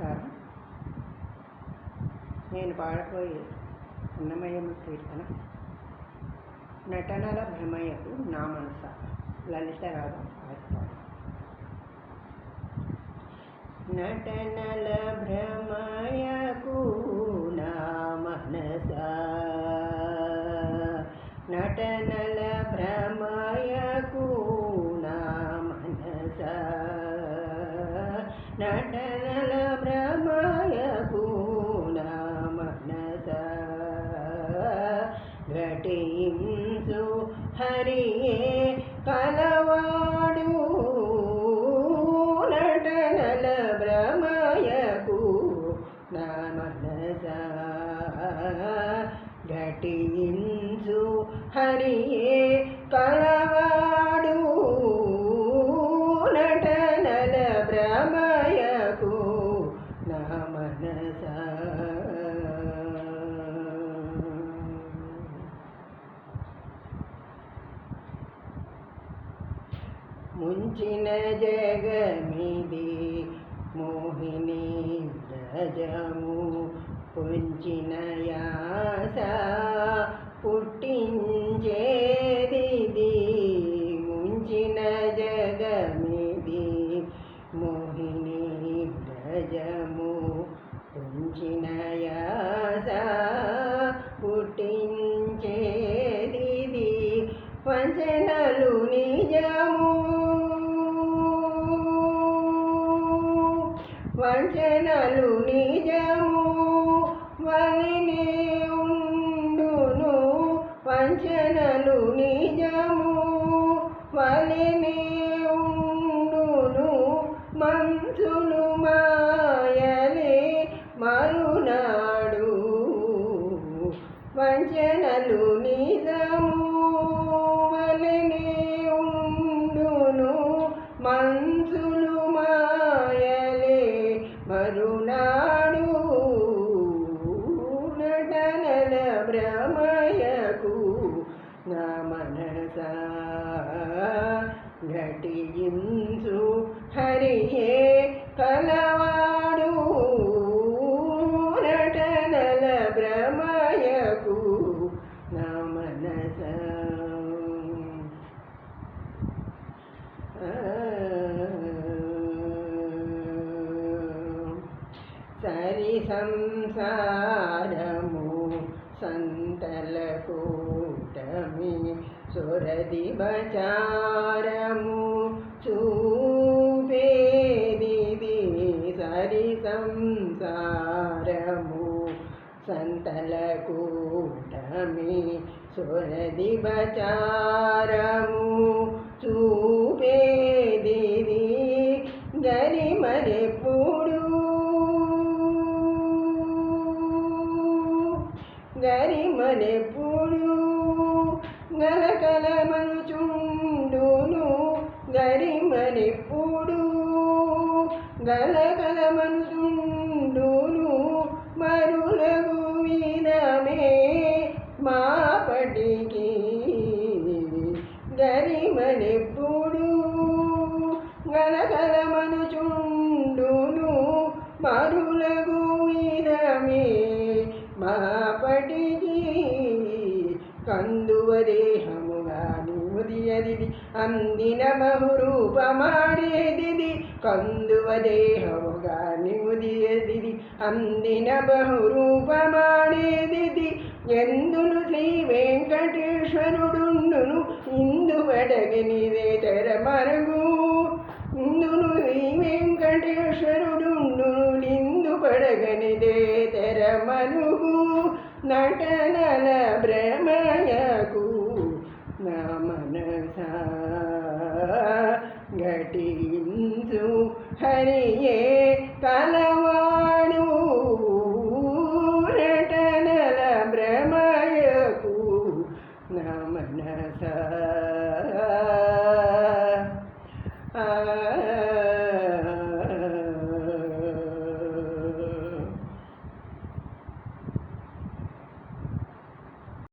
నమస్కారం. నేను పాడబోయే అన్నమయము కీర్తన నటనల భ్రమయ్యకు నా మనస లలితరాగం రాగం నటనల భ్రమయకు నా మనస నటనల భ్రమయకు నా మనస నట ఘటించు. హరియే కలవాడు నటనల భ్రమయకు నా మనస. ఘటించు. హరియే ముంచిన జగమిది మోహిని రజము. పుంచిన యాస పుట్టించేది ముంచిన జగమిది మోహిని రజము. పుంచిన యాస వంచనలు నిజము వని మరునాడు నటనల భ్రమయకు నా మనస ఘటించు హరియే కలవాడు నటనల భ్రమయకు సంసారము సంతలకూటమి సురది బచారము చూపేది సరి సంసారము సంతలకూటమి సురది బచారము చూ మనెప్పుడు గలకల మనుచుండును గరిమరెప్పుడు గలకల మనుచుండును మరులగు వినమే మాపటికి గరిమనెప్పుడు కందువ దేహముగా నిముదియది అందిన బహురూపమాడేది కందువ దేహముగా నిముదియది అందిన బహురూపమాడేది ఎందును శ్రీ వెంకటేశ్వరుడుండును ఇందు వడగనిదే తెర మరుగు ఇందును నటనల భ్రమయకు నా మనస ఘటించు. హరియే కలవాడు